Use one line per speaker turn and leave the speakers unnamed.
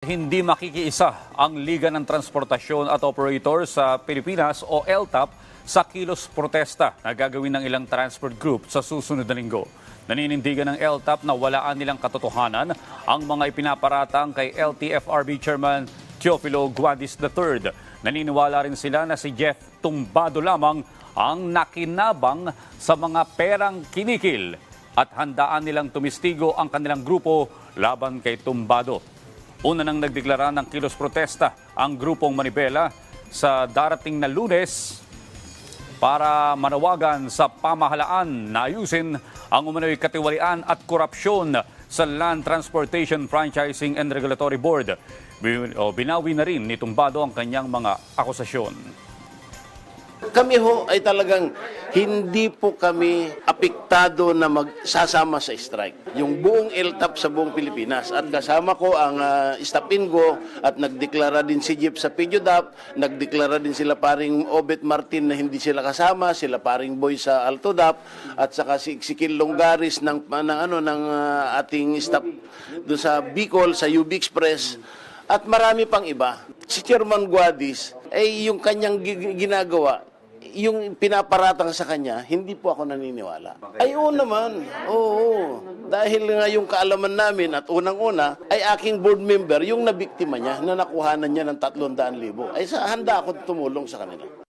Hindi makikiisa ang Liga ng Transportasyon at Operator sa Pilipinas o LTAP sa kilos protesta na gagawin ng ilang transport group sa susunod na linggo. Naninindigan ng LTAP na walaan nilang katotohanan ang mga ipinaparatang kay LTFRB Chairman Teofilo Guadis III. Naniniwala rin sila na si Jeff Tumbado lamang ang nakinabang sa mga perang kinikil at handaan nilang tumistigo ang kanilang grupo laban kay Tumbado. Una nang nagdeklara ng kilos protesta ang grupong Manibela sa darating na lunes para manawagan sa pamahalaan na ayusin ang umano'y katiwalian at korupsyon sa Land Transportation Franchising and Regulatory Board. Binawi na rin ni Tumbado ang kanyang mga akusasyon.
Kami ho ay talagang hindi po kami apektado na magsasama sa strike. Yung buong LTAP sa buong Pilipinas. At kasama ko ang uh, Stapingo at nagdeklara din si Jeep sa PIDYODAP, nagdeklara din sila paring Obet Martin na hindi sila kasama, sila paring Boy sa Altodap at saka si Sikil Longaris ng, ng ano ng uh, ating staff doon sa Bicol sa UB Express at marami pang iba. Si Chairman Guadis ay yung kanyang gi- ginagawa yung pinaparatang sa kanya, hindi po ako naniniwala. Ay, oo naman. Oo. Dahil nga yung kaalaman namin at unang-una, ay aking board member yung nabiktima niya na nakuhanan niya ng 300,000. Ay, sa handa ako tumulong sa kanila.